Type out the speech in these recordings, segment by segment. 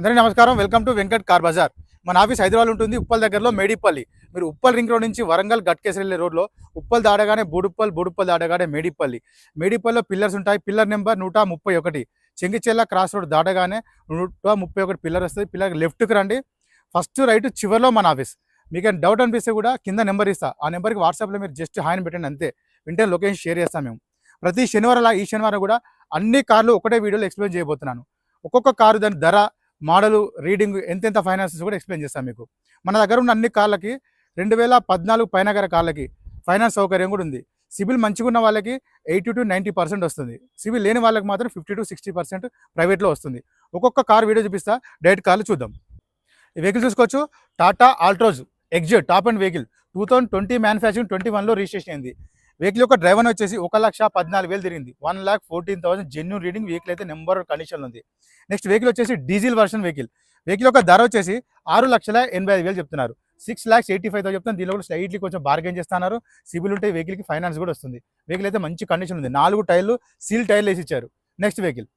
అందరికీ నమస్కారం. Welcome to Venkat car Bazar. మన ఆఫీస్ హైదరాబాద్ ఉంటుంది. ఉప్పల్ దగ్గరలో మేడిపల్లి. మీరు ఉప్పల్ రింగ్ రోడ్ నుంచి వరంగల్ గట్కేసరి వెళ్ళే రోడ్లో ఉప్పల్ దాడగానే బుడుప్పల్ బుడుప్పల్ దాడగానే మేడిపల్లి. మేడిపల్లిలో పిల్లర్స్ ఉంటాయి. పిల్లర్ నెంబర్ నూట ముప్పై ఒకటి. చెంగిచెల్ల క్రాస్ రోడ్ దాటగానే నూట ముప్పై ఒకటి పిల్లర్ వస్తుంది. పిల్లర్ లెఫ్ట్కి రండి. ఫస్ట్ రైట్ చివరిలో మన ఆఫీస్. మీకు డౌట్ అనిపిస్తే కూడా కింద నెంబర్ ఇస్తా. ఆ నెంబర్కి వాట్సాప్లో మీరు జస్ట్ హాయిని పెట్టండి అంతే. వింటే లొకేషన్ షేర్ చేస్తాం మేము. ప్రతి శనివారం అలా ఈ శనివారం కూడా అన్ని కార్లు ఒకటే వీడియోలో ఎక్స్ప్లెయిన్ చేయబోతున్నాను. ఒక్కొక్క కారు దాని ధర మోడలు రీడింగ్ ఎంతెంత ఫైనాన్సెస్ కూడా ఎక్స్ప్లెయిన్ చేస్తాం మీకు. మన దగ్గర ఉన్న అన్ని కార్లకి రెండు వేల పద్నాలుగు పైన గల కార్లకి ఫైనాన్స్ సౌకర్యం కూడా ఉంది. సిబిల్ మంచిగా ఉన్న వాళ్ళకి ఎయిటీ టు నైంటీ పర్సెంట్ వస్తుంది. సిబిల్ లేని వాళ్ళకి మాత్రం ఫిఫ్టీ టు సిక్స్టీ పర్సెంట్ ప్రైవేట్లో వస్తుంది. ఒక్కొక్క కార్ వీడియో చూపిస్తా డైరెక్ట్ కార్లు చూద్దాం. ఈ వెహికల్ చూసుకోవచ్చు. Tata Altroz XT top and vehicle. Two thousand twenty manufacturing twenty వన్లో రిజిస్ట్రేషన్ అయింది. వెహికల్ యొక్క డ్రైవర్ వచ్చేసి ఒక లక్ష పద్నాలుగు వేలు తిరిగింది. One lakh fourteen thousand genuine reading vehicle అయితే నెంబర్ కండిషన్ ఉంది. నెక్స్ట్ వెహికల్ వచ్చేసి డీజిల్ వర్షన్ వెహికల్ వెహికల్ యొక్క ధర వచ్చేసి ఆరు లక్షల ఎనభై ఐదు వేలు చెప్తున్నారు. Six lakhs eighty five thousand చెప్తాను దీనిలో కూడా స్లైట్లీ కొంచెం బార్గెన్ చేస్తున్నారు. సిబిల్ ఉంటే వెహికల్కి ఫైనాన్స్ కూడా వస్తుంది. వెహికల్ అయితే మంచి కండిషన్ ఉంది. నాలుగు టైర్లు సీల్ టైర్లు వేసి ఇచ్చారు. నెక్స్ట్ వెహికల్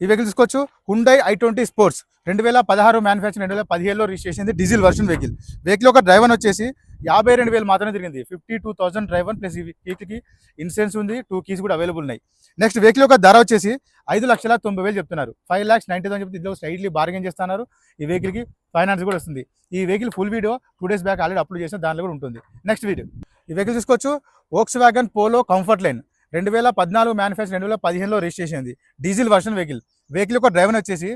ఈ వెహికల్ తీసుకోవచ్చు. హుండై ఐ ట్వంటీ స్పోర్ట్స్ రెండు వేల పదహారు మ్యానుఫ్యాక్చర్ రెండు వేల పదిహేడులో రిజిస్ట్రేషన్ చేసింది డీజిల్ వర్షన్ వెహికల్ వెహికల్ ఒక డ్రైవర్ వచ్చేసి యాభై రెండు వేలు మాత్రమే తిరిగింది. Fifty two thousand driven plus ఈ వెహికల్కి ఇన్సూరెన్స్ ఉంది టూ కీస్ కూడా అవైలబుల్ ఉన్నాయి. నెక్స్ట్ వెహికల్ యొక్క ధర వచ్చేసి ఐదు లక్షల తొంభై వేలు చెప్తున్నారు. ఫైవ్ ల్యాక్స్ నైంటీ థౌసండ్ చెప్తే ఇందులో స్లైట్లీ బార్గెన్ చేస్తున్నారు. ఈ వెహికల్కి ఫైనాన్స్ కూడా వస్తుంది. ఈ vehicle full video two days back already upload చేసిన దానిలో కూడా ఉంటుంది. నెక్స్ట్ వీడియో ఈ వెహికల్ తీసుకోవచ్చు. Volkswagen polo comfort line రెండు వేల పద్నాలుగు మ్యానుఫ్యాక్చర్ రెండు వేల పదిహేనులో రిజిస్ట్రేషన్ అయింది. డీజిల్ వర్షన్ వెహికల్ వెహికల్ యొక్క డ్రైవర్ వచ్చేసి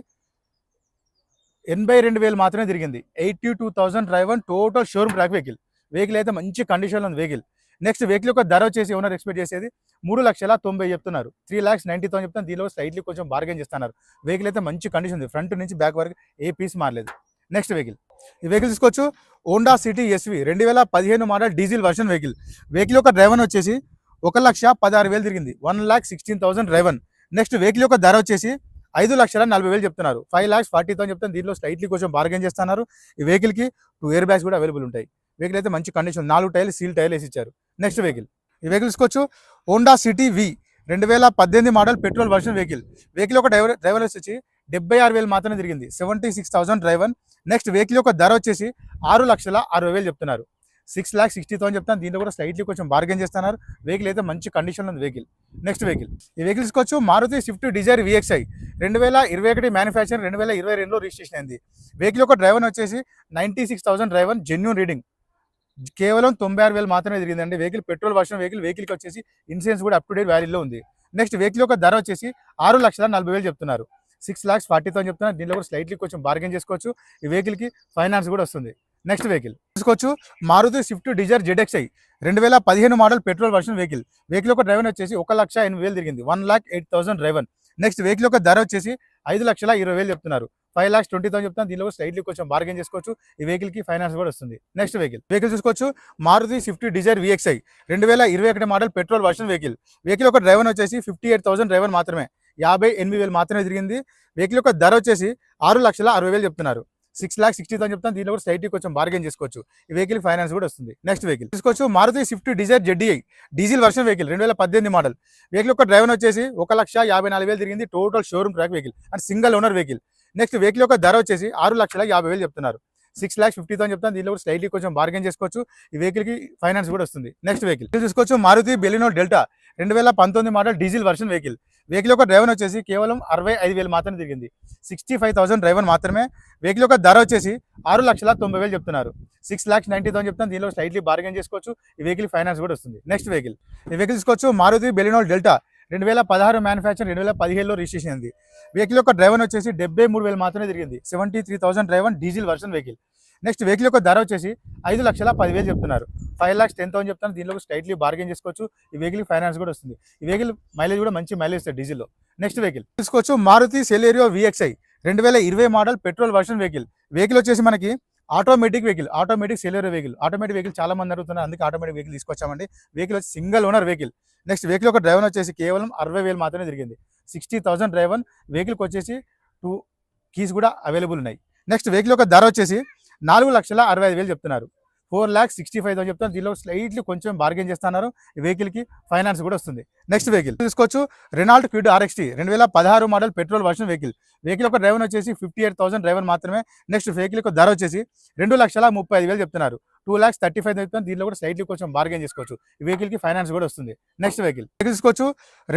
ఎనభై రెండు వేలు మాత్రమే తిరిగింది. Eighty two thousand driven total showroom track vehicle vehicle అయితే మంచి కండిషన్లో ఉంది వెహికల్ నెక్స్ట్ వెహికల్ యొక్క ధర వచ్చేసి ఓనర్ ఎక్స్పెక్ట్ చేసేది మూడు లక్షల తొంభై చెప్తున్నారు. త్రీ ల్యాక్స్ నైంటీ థౌసండ్ చెప్తాను దీనిలో స్లైట్లీ కొంచెం బార్గెన్ చేస్తున్నారు. వెహికల్ అయితే మంచి కండిషన్ ఉంది. ఫ్రంట్ నుంచి బ్యాక్ వరకు ఏ పీస్ మారలేదు. నెక్స్ట్ వెహికల్ ఈ వెహికల్ తీసుకోవచ్చు. హోండా సిటీ ఎస్వి రెండు వేల పదిహేను model diesel version vehicle vehicle యొక్క డ్రైవర్ వచ్చేసి ఒక లక్ష పదహారు వేలు తిరిగింది. One lakh sixteen thousand driven. Next vehicle యొక్క ధర వచ్చేసి ఐదు లక్షల నలభై వేలు చెప్తున్నారు. ఫైవ్ ల్యాక్స్ ఫార్టీ థౌసండ్ చెప్తాను దీనిలో స్లైట్లీ కొంచెం బార్గెన్ చేస్తున్నారు. ఈ వెహికల్కి టూ ఇయర్ బ్యాగ్స్ కూడా అవైలబుల్ ఉంటాయి. వెహికల్ అయితే మంచి కండిషన్ నాలుగు టైర్లు సీల్ టైర్లు వేసి ఇచ్చారు. Next vehicle. ఈ వెహికల్ తీసుకోవచ్చు హోండా సిటీ వి రెండు వేల పద్దెనిమిది model petrol version vehicle. Vehicle ఒక డ్రైవర్ డ్రైవర్ వచ్చి డెబ్బై ఆరు వేలు మాత్రమే తిరిగింది. Seventy six thousand driven next vehicle యొక్క ధర వచ్చేసి ఆరు లక్షల అరవై వేలు చెప్తున్నారు. సిక్స్ ల్యాక్ సిక్స్టీ థౌసండ్ చెప్తాను. దీంట్లో కూడా స్లైట్లీ కొంచెం బార్గెన్ చేస్తున్నారు. వెహికల్ అయితే మంచి కండిషన్లో ఉంది వెహికల్ నెక్స్ట్ వెహికల్ ఈ వెహికల్స్కి వచ్చి మారుతి స్విఫ్ట్ డిజైర్ విఎక్స్ఐ రెండు వేల ఇరవై ఒకటి మ్యానుఫ్యాక్చర్ రెండు వేల ఇరవై రెండులో రిజిస్ట్రేషన్ అయింది. వెహికల్ యొక్క డ్రైవర్ వచ్చేసి ninety six thousand driver genuine reading కేవలం తొంభై ఆరు వేలు మాత్రమే తిరిగిందండి. వెహికల్ పెట్రోల్ వర్షన్ వెహికల్ వెహికల్కి వచ్చేసి ఇన్సూరెన్స్ కూడా అప్ టు డేట్ వ్యాలీలో ఉంది. నెక్స్ట్ వెహికల్ యొక్క ధర వచ్చేసి ఆరు లక్షల నలభై వేలు చెప్తున్నారు. సిక్స్ లాక్స్ ఫార్టీ థౌసండ్ చెప్తున్నారు. దీనిలో కూడా స్లైట్లీ కొంచెం బార్గెన్ చేసుకోవచ్చు. ఈ వెహికల్కి ఫైనాన్స్ కూడా వస్తుంది. Next vehicle. తీసుకోవచ్చు. మారుతి స్విఫ్ట్ డిజైర్ జెడెక్స్ఐ రెండు వేల పదిహేను model petrol version vehicle. Vehicle యొక్క డ్రైవర్ వచ్చేసి ఒక లక్ష ఎనిమిది వేలు తిరిగింది. One lakh eight thousand driven. Next vehicle యొక్క ధర వచ్చేసి ఐదు లక్షల ఇరవై వేలు చెప్తున్నారు. ఫైవ్ లాక్స్ ట్వంటీ థౌసండ్ చెప్తాను దీనిలో స్లైట్లీ కొంచెం బార్గెన్ చేసుకోవచ్చు. ఈ వెహికల్కి ఫైనాన్స్ కూడా వస్తుంది. Next vehicle. వెహికల్ చూసుకోవచ్చు. మారుతి స్విఫ్ట్ డిజైర్ విఎక్స్ఐ రెండు వేల ఇరవై ఒకటి model petrol version vehicle. Vehicle యొక్క డ్రైవర్ వచ్చేసి ఫిఫ్టీ ఎయిట్ థౌసండ్ డ్రైవర్ మాత్రమే. యాభై ఎనిమిది వేలు మాత్రమే తిరిగింది. వెహికల్ యొక్క ధర వచ్చేసి ఆరు లక్షల అరవై వేలు చెప్తున్నారు. సిక్స్ లాక్ సిక్స్టీ థౌసండ్ చెప్తాను. దీనిలో కూడా స్లైట్లీ కొంచెం బార్గెన్ చేసుకోవచ్చు. ఈ వెహికల్ ఫైనాన్స్ కూడా వస్తుంది. నెక్స్ట్ వెహికల్ తీసుకోవచ్చు. Maruti Swift Dzire ZDi diesel version vehicle రెండు వేల పద్దెనిమిది మోడల్ వెహికల్ యొక్క డ్రైవర్ వచ్చేసి ఒక లక్ష యాభై నాలుగు వేలు తిరిగింది. Total showroom track vehicle and single owner vehicle next vehicle యొక్క ధర వచ్చేసి ఆరు లక్షల యాభై వేలు చెప్తున్నారు. సిక్స్ ల్యాక్స్ ఫిఫ్టీ థౌసండ్ చెప్తాను. దీనిలో కూడా స్లైట్లీ కొంచెం బార్గెన్ చేసుకోవచ్చు. ఈ వెహికల్కి ఫైనాన్స్ కూడా వస్తుంది. నెక్స్ట్ వెహికల్ చూసుకోవచ్చు మారుతి బెలినో డెల్టా రెండు వేల పంతొమ్మిది model diesel version vehicle vehicle యొక్క డ్రైవర్ వచ్చేసి కేవలం అరవై ఐదు వేలు మాత్రమే తిరిగింది. సిక్స్టీ ఫైవ్ థౌసండ్ డ్రైవర్ మాత్రమే వెహికల్ యొక్క ధర వచ్చేసి ఆరు లక్షల తొంభై వేలు చెప్తున్నారు. సిక్స్ ల్యాక్స్ నైంటీ థౌసండ్ చెప్తాను దీనిలో స్లైట్లీ బార్గెన్ చేసుకోవచ్చు. ఈ వెహికల్ ఫైనాన్స్ కూడా వస్తుంది. నెక్స్ట్ వెహికల్ ఈ వెహికల్ తీసుకోవచ్చు. మారుతి బెలినోల్ డెల్టా రెండు వేల పదహారు మ్యానుఫ్యాక్చర్ రెండు వేల పదిహేడులో రిజిస్ట్రేషన్ అయింది. వెహికల్ యొక్క డ్రైవర్ వచ్చేసి డెబ్బై మూడు వేలు మాత్రమే తిరిగింది. Seventy three thousand driven diesel version vehicle next vehicle యొక్క ధర వచ్చేసి ఐదు లక్షల పదివేలు చెప్తున్నారు. ఫైవ్ లాక్స్ టెన్ థౌసండ్ చెప్తాను దీనిలో స్ట్రైట్లీ బార్గెన్ చేసుకోవచ్చు. ఈ వెహికల్ ఫైనాన్స్ కూడా వస్తుంది. ఈ వెహికల్ మైలేజ్ కూడా మంచి మైలేజ్ ఇస్తుంది డీజిల్లో. Next vehicle. తీసుకోవచ్చు మారుతి సెలేరియో విఎక్స్ఐ రెండు వేల ఇరవై model petrol version vehicle. Vehicle వచ్చేసి మనకి automatic vehicle automatic Celerio vehicle. Automatic vehicle చాలా మంది అడుగుతున్నారు. అందుకే ఆటోమేటిక్ వెహికల్ తీసుకొచ్చామండి. వెహికల్ వచ్చి single owner vehicle. Next vehicle ఒక డ్రైవర్ వచ్చేసి కేవలం అరవై వేలు మాత్రమే తిరిగింది సిక్స్టీ థౌసండ్ డ్రైవర్ వెహికల్కి వచ్చేసి టూ కీస్ కూడా అవైలబుల్ ఉన్నాయి. నెక్స్ట్ వెహికల్ యొక్క ధర వచ్చేసి నాలుగు లక్షల అరవై ఐదు వేలు చెప్తున్నారు. Four lakhs sixty five thousand చెప్తాను దీనిలో స్లైట్లీ కొంచెం బార్గెన్ చేస్తున్నారు. వెహికల్కి ఫైనాన్స్ కూడా వస్తుంది. నెక్స్ట్ వెహికల్ తీసుకోవచ్చు. రెనాల్ట్ క్విడ్ ఆర్ఎక్స్టీ రెండు వేల పదహారు model petrol version vehicle vehicle యొక్క డ్రైవర్ వచ్చేసి ఫిఫ్టీ ఎయిట్ థౌసండ్ డ్రైవర్ మాత్రమే. నెక్స్ట్ వెహికల్ యొక్క ధర వచ్చేసి రెండు లక్షల ముప్పై ఐదు వేలు చెప్తున్నారు. టూ ల్యాక్స్ థర్టీ ఫైవ్ చెప్తాను దీనిలో కూడా స్లైట్లీ కొంచెం బార్గెన్ చేసుకోవచ్చు. ఈ వెహికల్కి ఫైనాన్స్ కూడా వస్తుంది. నెక్స్ట్ వెహికల్ తీసుకోవచ్చు.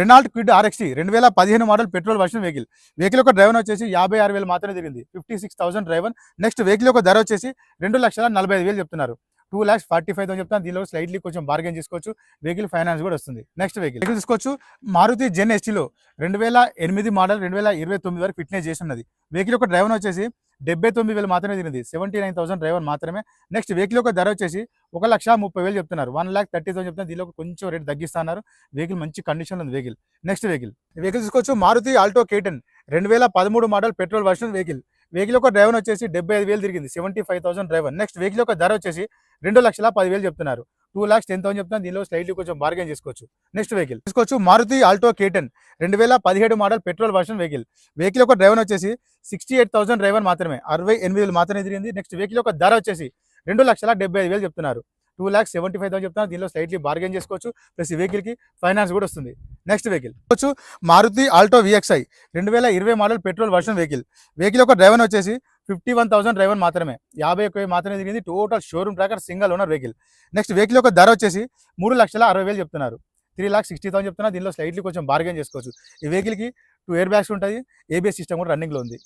రెనాల్ట్ క్విడ్ ఆర్ఎక్స్టీ రెండు వేల పదిహేను model petrol version vehicle vehicle యొక్క డ్రైవర్ వచ్చేసి యాభై ఆరు వేలు మాత్రమే తిరిగింది. Fifty six thousand driven next vehicle యొక్క ధర వచ్చేసి రెండు లక్షల నలభై ఐదు వేలు చెప్తున్నారు. Two lakhs forty five thousand చెప్తాను దీనిలో స్లైట్లీ కొంచెం బార్గెన్ చేసుకోవచ్చు. వెహికల్ ఫైనాన్స్ కూడా వస్తుంది. నెక్స్ట్ వెహికల్ వెహికల్ తీసుకోవచ్చు. మారుతి జెన్ ఎస్టీలో రెండు వేల ఎనిమిది మోడల్ రెండు వేల ఇరవై తొమ్మిది వరకు ఫిట్నెస్ చేసి ఉన్నది. వెహికల్ యొక్క డ్రైవర్ వచ్చేసి డెబ్బై తొమ్మిది వేలు మాత్రమే తిరిగింది సెవెంటీ నైన్ థౌసండ్ డ్రైవర్ మాత్రమే. నెక్స్ట్ వెహికల్ యొక్క ధర వచ్చేసి ఒక లక్ష ముప్పై వేలు చెప్తున్నారు. వన్ ల్యాక్ థర్టీ థౌసండ్ చెప్తున్నారు. దీనిలో కొంచెం రేట్ తగ్గిస్తున్నారు. వెహికల్ మంచి కండిషన్ ఉంది వెహికల్. Next vehicle. వెహికల్ తీసుకోవచ్చు మారుతి ఆల్టో కేటన్. రెండు వేల పదమూడు model petrol version vehicle. Vehicle యొక్క డ్రైవర్ వచ్చేసి డెబ్బై ఐదు వేలు తిరిగింది. Seventy five thousand driven. Next vehicle యొక్క ధర వచ్చేసి రెండు లక్షల పదివేలు చెప్తున్నారు. టూ లాక్స్ టెన్ థౌసండ్ చెప్తున్నారు. దీనిలో స్లైట్లీ కొంచెం బార్గెన్ చేసుకోవచ్చు. నెక్స్ట్ వెహికల్ తీసుకోవచ్చు. మారుతి ఆల్టో కేటన్ రెండు వేల పదిహేడు model petrol version vehicle vehicle యొక్క డ్రైవర్ వచ్చేసి సిక్స్టీ ఎయిట్ థౌసండ్ డ్రైవర్ మాత్రమే. అరవై ఎనిమిది వేలు మాత్రమే తిరిగింది. నెక్స్ట్ వెహికల్ యొక్క ధర వచ్చేసి రెండు లక్షల డెబ్బై ఐదు వేలు చెప్తున్నారు. Two lakhs seventy five thousand చెప్తాను దీనిలో స్లైట్లీ బార్గెన్ చేసుకోవచ్చు. ప్లస్ ఈ వెహికల్కి ఫైనాన్స్ కూడా వస్తుంది. నెక్స్ట్ వెహికల్ వచ్చు మారుతి ఆల్టో విఎక్స్ఐ. రెండు వేల ఇరవై model petrol version vehicle vehicle యొక్క డ్రైవర్ వచ్చేసి ఫిఫ్టీ వన్ థౌసండ్ డ్రైవర్ మాత్రమే. యాభై ఒక్క మాత్రమే దిగింది total showroom tracker single owner vehicle next vehicle యొక్క ధర వచ్చేసి మూడు లక్షల అరవై వేలు చెప్తున్నారు. త్రీ లాక్స్ సిక్స్టీ థౌసండ్ చెప్తున్నా దీనిలో స్లైట్లీ కొంచెం బార్గెన్ చేసుకోవచ్చు. ఈ వెహికల్కి టూ ఇయర్ బ్యాగ్స్ ఉంటుంది. ఏబిఎస్ సిస్టమ్ కూడా రన్నింగ్లో ఉంది.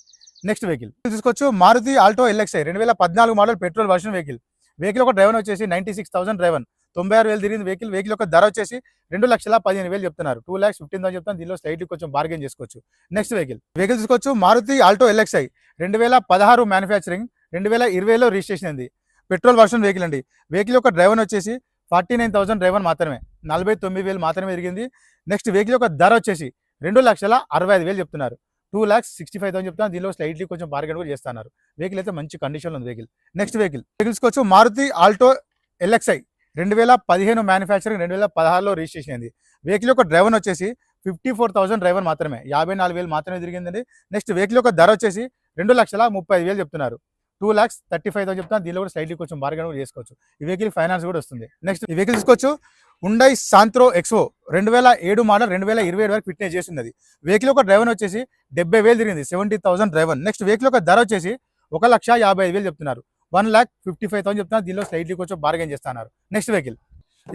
నెక్స్ట్ వెహికల్ తీసుకోవచ్చు మారుతి ఆల్టో ఎల్ఎక్స్ఐ రెండు వేల పద్నాలుగు model petrol version vehicle vehicle ఒక డ్రైవర్ వచ్చేసి నైంటీ సిక్స్ థౌసండ్ డ్రైవర్. తొంభై ఆరు వేలు తిరిగింది వెహికల్. వెహికల్ యొక్క ధర వచ్చేసి రెండు లక్షల పదిహేను వేలు చెప్తున్నారు. టూ ల్యాక్స్ ఫిఫ్టీన్ థౌసండ్ చెప్తాను దీనిలో స్లైట్లీ కొంచెం బార్గెన్ చేసుకోవచ్చు. నెక్స్ట్ వెహికల్ వెహికల్ తీసుకోవచ్చు. Maruti Alto LXi. రెండు వేల పదహారు మ్యానుఫ్యాక్చరింగ్ రెండు వేల ఇరవైలో రిజిస్ట్రేషన్ అయింది. పెట్రోల్ వర్షన్ వెహికల్ అండి. వెహికల్ యొక్క డ్రైవర్ వచ్చేసి ఫార్టీ నైన్ థౌసండ్ డ్రైవర్ మాత్రమే. నలభై తొమ్మిది వేలు మాత్రమే పెరిగింది. నెక్స్ట్ వెహికల్ యొక్క ధర వచ్చేసి రెండు లక్షల అరవై ఐదు వేలు చెప్తున్నారు. Two lakhs sixty five thousand చెప్తాను దీనిలో స్లైట్లీ కొంచెం బార్గెన్ కూడా చేస్తున్నారు. వెహికల్ అయితే మంచి కండిషన్లో ఉంది వెహికల్ నెక్స్ట్ వెహికల్ వెహికల్స్కి వచ్చి మారుతి ఆల్టో ఎల్ఎక్స్ఐ రెండు వేల పదిహేను మ్యానుఫ్యాక్చరింగ్ రెండు వేల పదహారులో రిజిస్ట్రేషన్ అయింది. వెహికల్ యొక్క డ్రైవర్ వచ్చేసి ఫిఫ్టీ ఫోర్ థౌసండ్ డ్రైవర్ మాత్రమే. యాభై నాలుగు వేలు మాత్రమే తిరిగిందండి. నెక్స్ట్ వెహికల్ యొక్క ధర వచ్చేసి రెండు లక్షల ముప్పై ఐదు వేలు చెప్తున్నారు. Two lakhs thirty five thousand చెప్తాను దీనిలో కూడా స్లైడ్లీ కొంచెం బార్గెన్ కూడా చేసుకోవచ్చు. ఈ వెహికల్ ఫైనాన్స్ కూడా వస్తుంది. నెక్స్ట్ ఈ వెహికల్ తీసుకోవచ్చు. ఉండై సాంత్రో ఎక్స్ఓ రెండు వేల ఏడు మోడల్ రెండు వేల ఇరవై ఏడు వరకు ఫిట్నెస్ చేస్తున్నది వెహికల్ ఒక డ్రైవర్ వచ్చేసి డెబ్బై వేలు తిరిగింది seventy thousand driven next vehicle ఒక ధర వచ్చేసి ఒక లక్ష యాభై ఐదు వేలు చెప్తున్నారు. One lakh fifty five thousand చెప్తున్నారు దీనిలో స్లైడ్లీ కొంచెం బార్గెన్ చేస్తున్నారు. నెక్స్ట్ వెహికల్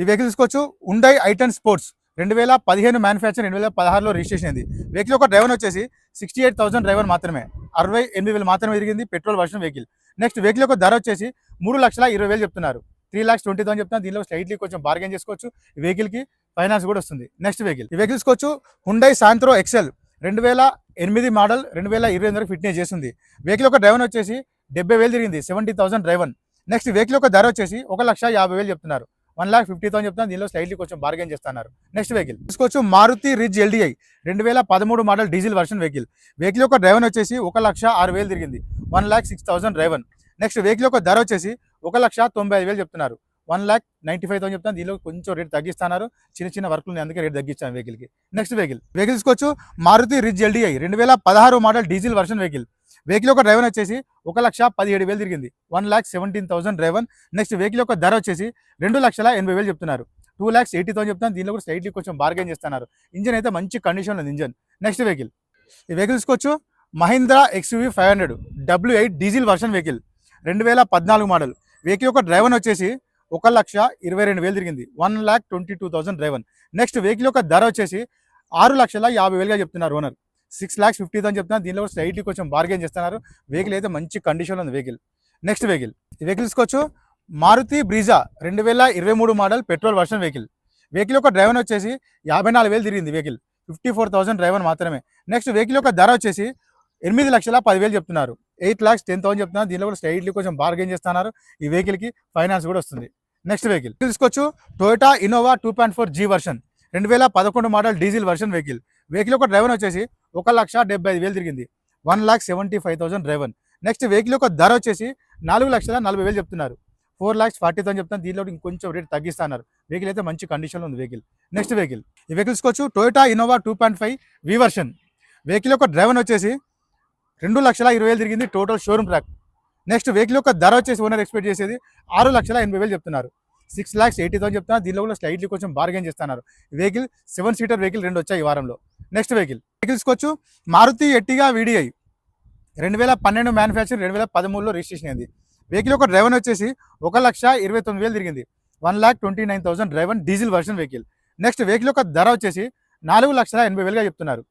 ఈ వెహికల్ తీసుకోవచ్చు ఉండై ఐటన్ స్పోర్ట్స్ రెండు వేల పదిహేను మ్యానుఫ్యాక్చర్ రెండు వేల పదహారులో రిజిస్ట్రేషన్ అయింది. వెహికల్ ఒక డ్రైవర్ వచ్చేసి సిక్స్టీ ఎయిట్ థౌసండ్ డ్రైవర్ మాత్రమే. అరవై ఎనిమిది వేలు మాత్రమే తిరిగింది petrol version vehicle. Next vehicle యొక్క ధర వచ్చేసి మూడు లక్షల ఇరవై వేలు చెప్తున్నారు. త్రీ ల్యాక్స్ ట్వంటీ థౌసండ్ చెప్తున్నా దీనిలో స్లైట్లీ కొంచెం బార్గెన్ చేసుకోవచ్చు. ఈ వెహికల్కి ఫైనాన్స్ కూడా వస్తుంది. నెక్స్ట్ వెహికల్ ఈ వెహికల్ తీసుకోవచ్చు హుండై సాంత్రో ఎక్సెల్ రెండు వేల ఎనిమిది మోడల్ రెండు వేల ఇరవై వరకు ఫిట్నెస్ చేసింది. వెహికల్ యొక్క డ్రైవర్ వచ్చేసి డెబ్బై వేలు తిరిగింది seventy thousand driven next vehicle యొక్క ధర వచ్చేసి ఒక లక్ష యాభై వేలు చెప్తున్నారు. వన్ లాక్ ఫిఫ్టీ థౌసండ్ చెప్తున్నా దీనిలో స్లైట్లీ కొంచెం బార్గెన్ చేస్తున్నారు. నెక్స్ట్ వెహికల్ తీసుకోవచ్చు మారుతి రిజ్ ఎల్డిఐ రెండు వేల పదమూడు model diesel version vehicle. Vehicle యొక్క డ్రైవన్ వచ్చేసి ఒక లక్ష ఆరు వేలు తిరిగింది. One lakh six thousand driven next vehicle యొక్క ధర వచ్చేసి ఒక లక్ష తొంభై ఐదు వేలు చెప్తున్నారు. One lakh ninety five thousand చెప్తాను దీనిలో కొంచెం రేట్ తగ్గిస్తున్నారు. చిన్న చిన్న వర్క్లు నేను అందుకే రేట్ తగ్గించాను వెహికల్కి. Next vehicle. వెహికల్స్ వచ్చు మారుతి రిజ్ ఎల్డిఐ రెండు వేల పదహారు model diesel version vehicle. Vehicle యొక్క డ్రైవర్ వచ్చేసి ఒక లక్ష పదిహేడు వేలు తిరిగింది. One lakh seventeen thousand driven. Next vehicle యొక్క ధర వచ్చేసి రెండు లక్షల ఎనభై వేలు చెప్తున్నారు. టూ ల్యాక్స్ ఎయిటీ థౌసండ్ చెప్తాను దీనిలో కూడా స్లైట్లీ కొంచెం బార్గెన్ చేస్తున్నారు. ఇంజన్ అయితే మంచి కండిషన్లో ఉంది ఇంజన్ నెక్స్ట్ వెహికల్ ఈ వెహికల్స్ వచ్చు Mahindra XUV five hundred W eight diesel version vehicle రెండు వేల పద్నాలుగు మోడల్ వెహికల్ యొక్క డ్రైవర్ వచ్చేసి ఒక లక్ష ఇరవై రెండు వేలు తిరిగింది. One lakh twenty two thousand driver next vehicle యొక్క ధర వచ్చేసి ఆరు లక్షల యాభై వేలుగా చెప్తున్నారు owner six lakhs fifty thousand చెప్తున్నారు. దీనిలో కూడా స్లైట్లీ కొంచెం బార్గెన్ చేస్తున్నారు. వెహికల్ అయితే మంచి కండిషన్లో ఉంది వెహికల్ నెక్స్ట్ వెహికల్ ఈ వెహికల్ తీసుకోవచ్చు మారుతి బ్రీజా రెండు వేల ఇరవై మూడు model petrol version vehicle. Vehicle యొక్క డ్రైవర్ వచ్చేసి యాభై నాలుగు వేలు తిరిగింది vehicle. Fifty four thousand driver మాత్రమే. నెక్స్ట్ వెహికల్ యొక్క ధర వచ్చేసి ఎనిమిది లక్షల పదివేలు చెప్తున్నారు. ఎయిట్ లాక్స్ టెన్ థౌసండ్ చెప్తున్నారు. దీనిలో కూడా స్లైట్లీ కొంచెం బార్గెన్ చేస్తున్నారు. ఈ వెహికల్కి ఫైనాన్స్ కూడా వస్తుంది. Next vehicle. తీసుకోవచ్చు Toyota Innova two point four G version రెండు వేల పదకొండు model diesel version vehicle. Vehicle యొక్క డ్రైవర్ వచ్చేసి ఒక లక్ష డెబ్బై ఐదు వేలు తిరిగింది. One lakh seventy five thousand driver. Next vehicle యొక్క ధర వచ్చేసి నాలుగు లక్షల నలభై వేలు చెప్తున్నారు. ఫోర్ ల్యాక్స్ ఫార్టీ థౌసండ్ చెప్తాను దీనిలో ఇంకొంచెం రేట్ తగ్గిస్తున్నారు. వెహికల్ అయితే మంచి కండిషన్లో ఉంది వెహికల్ నెక్స్ట్ వెహికల్ ఈ వెహికల్ తీసుకోవచ్చు Toyota Innova two point five version vehicle యొక్క డ్రైవర్ వచ్చేసి రెండు లక్షల ఇరవై వేలు తిరిగింది total showroom track next vehicle యొక్క ధర వచ్చేసి ఓనర్ ఎక్స్పెక్ట్ చేసేది ఆరు లక్షల ఎనభై వేలు చెప్తున్నారు. సిక్స్ ల్యాక్స్ ఎయిటీ థౌసండ్ చెప్తున్నారు. దీనిలో కూడా స్లైట్లీ కొంచెం బార్గెన్ చేస్తున్నారు. వెహికల్ సెవెన్ సీటర్ వెహికల్ రెండు వచ్చాయి ఈ వారంలో. నెక్స్ట్ వెహికల్ వెహికల్స్ వచ్చు మారుతి ఎట్టిగా వీడిఐ రెండు వేల పన్నెండు మ్యానుఫ్యాక్చర్ రెండు వేల పదమూడులో రిజిస్ట్రేషన్ అయింది. వెహికల్ యొక్క డ్రైవర్ వచ్చేసి ఒక లక్ష ఇరవై తొమ్మిది వేలు తిరిగింది. One lakh twenty nine thousand driver diesel version vehicle. Next vehicle యొక్క ధర వచ్చేసి నాలుగు లక్షల ఎనభై వేలుగా చెప్తున్నారు.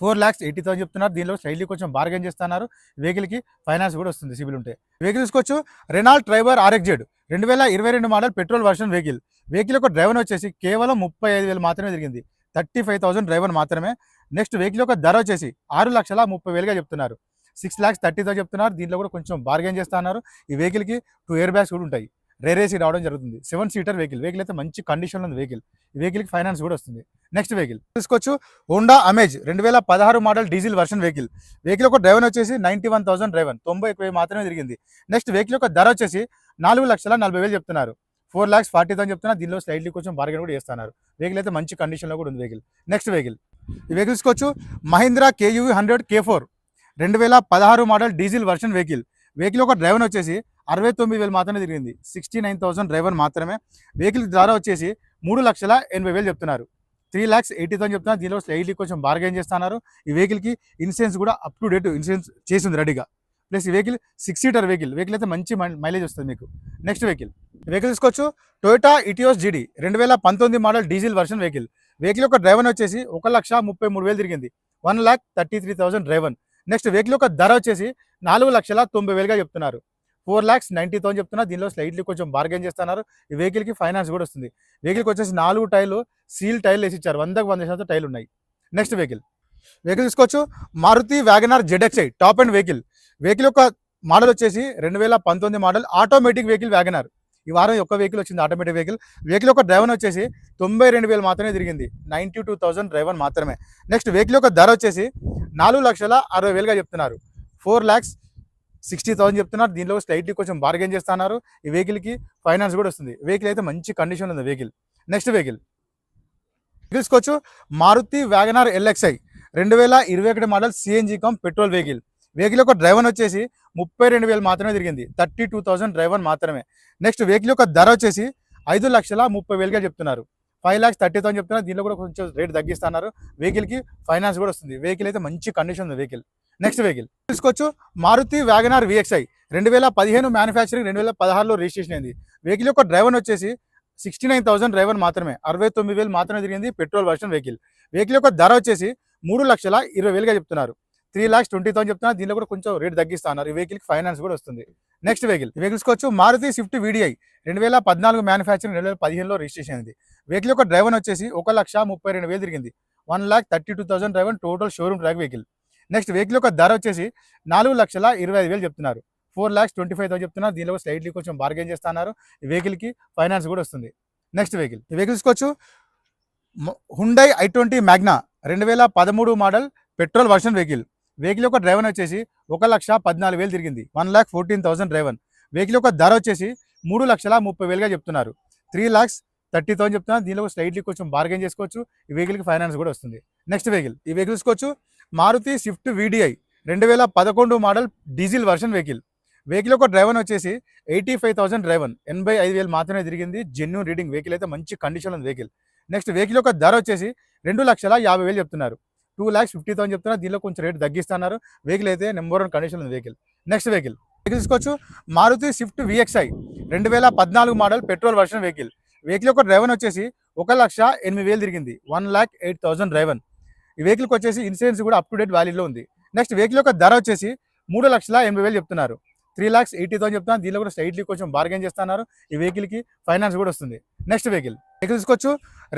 ఫోర్ ల్యాక్స్ ఎయిటీ థౌసండ్ చెప్తున్నారు. దీనిలో స్టైల్లీ కొంచెం బార్గెన్ చేస్తున్నారు. వెహికల్కి ఫైనాన్స్ కూడా వస్తుంది సిబిల్ ఉంటే. వెహికల్ తీసుకోవచ్చు రెనాల్డ్ ట్రైబర్ ఆర్ఎక్జెడ్ రెండు వేల ఇరవై రెండు model petrol version vehicle vehicle యొక్క డ్రైవర్ వచ్చేసి కేవలం ముప్పై ఐదు వేలు మాత్రమే తిరిగింది. థర్టీ ఫైవ్ థౌసండ్ డ్రైవర్ మాత్రమే. నెక్స్ట్ వెహికల్ యొక్క ధర వచ్చేసి ఆరు లక్షల ముప్పై వేలుగా చెప్తున్నారు. సిక్స్ ల్యాక్స్ థర్టీతో చెప్తున్నారు. దీంట్లో కూడా కొంచెం బార్గెన్ చేస్తున్నారు ఈ వెహికల్కి టూ ఇయర్ బ్యాగ్స్ కూడా ఉంటాయి. రేరేసి రావడం జరుగుతుంది. Seven seater vehicle. వెహికల్ అయితే మంచి కండిషన్లో ఉంది వెహికల్. ఈ వెహికల్కి ఫైనాన్స్ కూడా వస్తుంది. Next vehicle. తీసుకోవచ్చు హోండా అమేజ్ రెండు వేల పదహారు model diesel version vehicle. Vehicle ఒక డ్రైవర్ వచ్చేసి నైంటీ వన్ థౌసండ్ డ్రైవర్. తొంభై ఎక్కువ మాత్రమే తిరిగింది. నెక్స్ట్ వెహికల్ యొక్క ధర వచ్చేసి నాలుగు లక్షల నలభై వేలు చెప్తున్నారు. ఫోర్ ల్యాక్స్ ఫార్టీ థౌసండ్ చెప్తున్నారు. దీనిలో స్లైడ్లీ కొంచెం బార్గెన్ కూడా చేస్తున్నారు. వెహికల్ అయితే మంచి కండిషన్లో కూడా ఉంది వెహికల్. Next vehicle. ఈ వెహికల్ తీసుకోవచ్చు Mahindra KUV hundred K four. రెండు వేల పదహారు model diesel version vehicle. Vehicle ఒక డ్రైవర్ వచ్చేసి అరవై తొమ్మిది వేలు మాత్రమే తిరిగింది. సిక్స్టీ నైన్ థౌసండ్ డ్రైవర్ మాత్రమే. వెహికల్ ధర వచ్చేసి మూడు లక్షల ఎనభై వేలు చెప్తున్నారు. త్రీ ల్యాక్స్ ఎయిటీ థౌసండ్ చెప్తున్నారు. దీనిలో స్లైట్లీ కొంచెం బార్గెన్ చేస్తున్నారు. ఈ వెహికల్కి ఇన్సూరెన్స్ కూడా అప్ టు డేట్ ఇన్సూరెన్స్ చేసింది రెడీగా ప్లస్ ఈ vehicle six seater vehicle. Vehicle అయితే మంచి మైలేజ్ వస్తుంది మీకు. నెక్స్ట్ వెహికల్ వెహికల్ తీసుకోవచ్చు టొయోటా ఇటియోస్ జీడీ రెండు వేల పంతొమ్మిది model diesel version vehicle. Vehicle యొక్క డ్రైవర్ వచ్చేసి ఒక లక్ష ముప్పై మూడు వేలు తిరిగింది. One lakh thirty three thousand driver. Next vehicle యొక్క ధర వచ్చేసి నాలుగు లక్షల తొంభై వేలుగా చెప్తున్నారు. ఫోర్ ల్యాక్స్ నైంటీ థౌసండ్ చెప్తున్నారు దీనిలో స్లైట్లీ కొంచెం బార్గెన్ చేస్తున్నారు. ఈ వెహికల్కి ఫైనాన్స్ కూడా వస్తుంది. వెహికల్కి వచ్చేసి నాలుగు టైర్లు సీల్ టైర్లు వేసి ఇచ్చారు. వందకు వంద శాతం టైర్లు ఉన్నాయి. నెక్స్ట్ వెహికల్ వెహికల్ తీసుకోవచ్చు. Maruti WagonR ZXI top end vehicle vehicle యొక్క మోడల్ వచ్చేసి రెండు వేల పంతొమ్మిది మోడల్ ఆటోమేటిక్ వెహికల్ వ్యాగనార్ ఈ వారం ఒక్క వెహికల్ వచ్చింది ఆటోమేటిక్ వెహికల్ వెహికల్ యొక్క డ్రైవర్ వచ్చేసి తొంభై రెండు వేలు మాత్రమే తిరిగింది. నైంటీ టూ థౌసండ్ డ్రైవర్ మాత్రమే. నెక్స్ట్ వెహికల్ యొక్క ధర వచ్చేసి నాలుగు లక్షల అరవై వేలుగా చెప్తున్నారు. ఫోర్ ల్యాక్స్ సిక్స్టీ థౌసండ్ చెప్తున్నారు. దీనిలో స్లైట్లీ కొంచెం బార్గెన్ చేస్తున్నారు. ఈ వెహికల్కి ఫైనాన్స్ కూడా వస్తుంది. వెహికల్ అయితే మంచి కండిషన్ ఉంది వెహికల్ నెక్స్ట్ వెహికల్ తీసుకోవచ్చు మారుతి వ్యాగనార్ ఎల్ఎక్స్ఐ రెండు వేల ఇరవై ఒకటి model CNG cum petrol vehicle vehicle యొక్క డ్రైవర్ వచ్చేసి ముప్పై రెండు వేలు మాత్రమే తిరిగింది. థర్టీ టూ థౌసండ్ డ్రైవర్ మాత్రమే. నెక్స్ట్ వెహికల్ యొక్క ధర వచ్చేసి ఐదు లక్షల ముప్పై వేలుగా చెప్తున్నారు. ఫైవ్ ల్యాక్స్ థర్టీ థౌసండ్ చెప్తున్నారు. దీనిలో కూడా కొంచెం రేట్ తగ్గిస్తున్నారు. వెహికల్కి ఫైనాన్స్ కూడా వస్తుంది. వెహికల్ అయితే మంచి కండిషన్ ఉంది వెహికల్. Next vehicle. తీసుకోవచ్చు మారుతి వ్యాగనార్ విఎక్స్ఐ. రెండు వేల పదిహేను మ్యానుఫ్యాక్చరింగ్ రెండు వేల పదహారులో రిజిస్ట్రేషన్ అయింది. వెహికల్ యొక్క డ్రైవర్ వచ్చేసి సిక్స్టీ నైన్ థౌసండ్ డ్రైవర్ మాత్రమే. అరవై తొమ్మిది వేలు మాత్రమే తిరిగింది పెట్రోల్ వర్షన్ వెహికల్. వెహికల్ యొక్క ధర వచ్చేసి మూడు లక్షల ఇరవై వేలుగా చెప్తున్నారు. త్రీ లాక్స్ ట్వంటీ థౌసండ్ చెప్తున్నా దీనిలో కూడా కొంచెం రేట్ తగ్గిస్తున్నారు ఈ వెహికల్కి ఫైనాన్స్ కూడా వస్తుంది. నెక్స్ట్ వెహికల్ వెహికల్ వచ్చి మారుతి స్విఫ్ట్ వీడిఐ రెండు వేల పద్నాలుగు మ్యానుఫ్యాక్చరింగ్ రెండు వేల పదిహేనులో రిజిస్ట్రేషన్ అయింది. వెహికల్ యొక్క డ్రైవర్ వచ్చేసి ఒక లక్ష ముప్పై రెండు వేలు తిరిగింది. One lakh thirty two thousand driver total showroom track vehicle next vehicle యొక్క ధర వచ్చేసి నాలుగు లక్షల ఇరవై ఐదు వేలు చెప్తున్నారు. Four lakhs twenty five thousand చెప్తున్నారు దీనిలో స్లైట్లీ కొంచెం బార్గెన్ చేస్తున్నారు ఈ వెహికల్కి ఫైనాన్స్ కూడా వస్తుంది. నెక్స్ట్ వెహికల్ ఈ vehicle Hyundai I twenty Magna రెండు వేల పదమూడు model petrol version vehicle vehicle యొక్క డ్రైవర్ వచ్చేసి ఒక లక్ష పద్నాలుగు వేలు తిరిగింది. One lakh fourteen thousand driver. Vehicle యొక్క ధర వచ్చేసి మూడు లక్షల ముప్పై వేలుగా చెప్తున్నారు. త్రీ ల్యాక్స్ థర్టీ థౌసండ్ చెప్తున్నారు. దీనిలో స్లైట్లీ కొంచెం బార్గెన్ చేసుకోవచ్చు. ఈ వెహికల్కి ఫైనాన్స్ కూడా వస్తుంది. Next vehicle. ఈ వెహికల్ తీసుకోవచ్చు. మారుతి స్విఫ్ట్ వీడిఐ రెండు వేల పదకొండు model diesel version vehicle. Vehicle యొక్క డ్రైవర్ వచ్చేసి ఎయిటీ ఫైవ్ థౌసండ్ డ్రైవర్. ఎనభై ఐదు వేలు మాత్రమే తిరిగింది. జెన్యున్ రీడింగ్ వెహికల్ అయితే మంచి కండిషన్ ఉంది వెహికల్. నెక్స్ట్ వెహికల్ యొక్క ధర వచ్చేసి రెండు లక్షల యాభై వేలు చెప్తున్నారు. టూ ల్యాక్స్ ఫిఫ్టీ థౌసండ్ చెప్తున్నా దీనిలో కొంచెం రేట్ తగ్గిస్తున్నారు. వెహికల్ అయితే నెంబర్ వన్ కండిషన్ ఉంది వెహికల్ నెక్స్ట్ వెహికల్ వెహికల్ తీసుకోవచ్చు. మారుతి స్విఫ్ట్ విఎక్స్ఐ రెండు వేల పద్నాలుగు model petrol version vehicle vehicle యొక్క డ్రైవర్ వచ్చేసి ఒక లక్ష ఎనిమిది వేలు తిరిగింది. One lakh eight thousand driver ఈ వెహికల్కి వచ్చేసి ఇన్సూరెన్స్ కూడా అప్ టు డేట్ వ్యాలీలో ఉంది. నెక్స్ట్ వెహికల్ యొక్క ధర వచ్చేసి మూడు లక్షల ఎనభై వేలు చెప్తున్నారు. త్రీ ల్యాక్స్ ఎయిటీ థౌసండ్ చెప్తున్నారు. దీనిలో కూడా స్ట్రైట్లీ కొంచెం బార్గెన్ చేస్తున్నారు. ఈ వెహికల్కి ఫైనాన్స్ కూడా వస్తుంది. నెక్స్ట్ వెహికల్ వెహికల్ తీసుకోవచ్చు.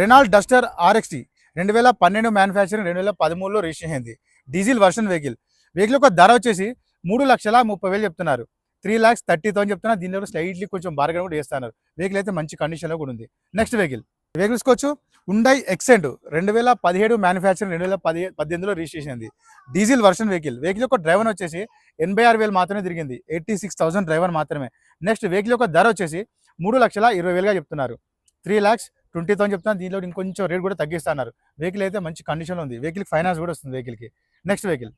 రెనాల్డ్ డస్టర్ ఆర్ఎక్స్టీ రెండు వేల పన్నెండు మ్యానుఫ్యాక్చరింగ్ రెండు వేల పదమూడులో రిజిస్ట్రేషన్ అయింది. డీజిల్ వర్షన్ వెహికల్ వెహికల్ యొక్క ధర వచ్చేసి మూడు లక్షల ముప్పై వేలు చెప్తున్నారు. త్రీ ల్యాక్స్ థర్టీ థౌసండ్ చెప్తున్నారు. దీనిలో కూడా స్లైట్లీ కొంచెం బార్గెన్ కూడా చేస్తున్నారు. వెహికల్ అయితే మంచి కండిషన్లో కూడా ఉంది. నెక్స్ట్ వెహికల్ వెహికల్ తీసుకోవచ్చు ఉండై ఎక్సెంట్ రెండు వేల పదిహేడు మ్యానుఫ్యాక్చరింగ్ రెండు వేల పది పద్దెనిమిదిలో రిజిస్ట్రేషన్ అయింది. డీజిల్ వర్షన్ వెహికల్ వెహికల్ యొక్క డ్రైవర్ వచ్చేసి ఎనభై ఆరు వేలు మాత్రమే తిరిగింది. ఎయిటీ సిక్స్ థౌసండ్ డ్రైవర్ మాత్రమే. నెక్స్ట్ వెహికల్ యొక్క ధర వచ్చేసి మూడు లక్షల ఇరవై వేలుగా చెప్తున్నారు. త్రీ ల్యాక్స్ ట్వంటీ థౌసండ్ చెప్తాను దీనిలో ఇంకొంచెం రేట్ కూడా తగ్గిస్తున్నారు. వెహికల్ అయితే మంచి కండిషన్లో ఉంది. వెహికల్ ఫైనాన్స్ కూడా వస్తుంది వెహికల్కి నెక్స్ట్ వెహికల్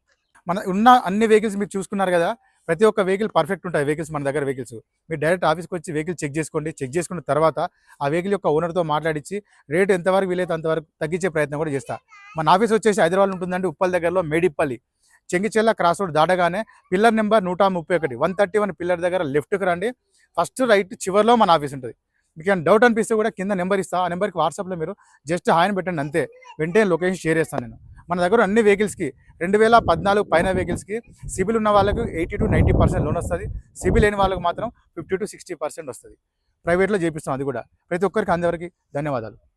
మన ఉన్న అన్ని వెహికల్స్ మీరు చూసుకున్నారు కదా ప్రతి ఒక్క వెహికల్ పర్ఫెక్ట్ ఉంటాయి వెహికల్స్ మన దగ్గర వెహికల్స్ మీరు డైరెక్ట్ ఆఫీస్కి వచ్చి వెహికల్ చెక్ చేసుకోండి. చెక్ చేసుకున్న తర్వాత ఆ వెహికల్ యొక్క ఓనర్తో మాట్లాడించి రేట్ ఎంతవరకు వీలైతే అంతవరకు తగ్గించే ప్రయత్నం కూడా చేస్తా. మన ఆఫీస్ వచ్చేసి హైదరాబాద్ ఉంటుందండి ఉప్పల్ దగ్గరలో మేడిపల్లి. చెంగిచెల్ల క్రాస్ రోడ్ దాటగానే పిల్లర్ నెంబర్ నూట ముప్పై ఒకటి వన్ థర్టీ వన్ పిల్లర్ దగ్గర లెఫ్ట్కి రండి. ఫస్ట్ రైట్ చివరిలో మన ఆఫీస్ ఉంటుంది. మీకు ఏమైనా డౌట్ అనిపిస్తే కూడా కింద నెంబర్ ఇస్తా. ఆ నెంబర్కి వాట్సాప్లో మీరు జస్ట్ హాయ్ పెట్టండి అంతే. వెంటనే లొకేషన్ షేర్ చేస్తాను నేను. మన దగ్గర అన్ని వెహికల్స్కి రెండు వేల పద్నాలుగు పైన వెహికల్స్కి సిబిల్ ఉన్న వాళ్ళకి eighty to ninety percent loan వస్తుంది. సిబిల్ లేని వాళ్ళకి మాత్రం ఫిఫ్టీ టు సిక్స్టీ పర్సెంట్ వస్తుంది. ప్రైవేట్లో చేపిస్తాం అది కూడా. ప్రతి ఒక్కరికి అందరికీ ధన్యవాదాలు.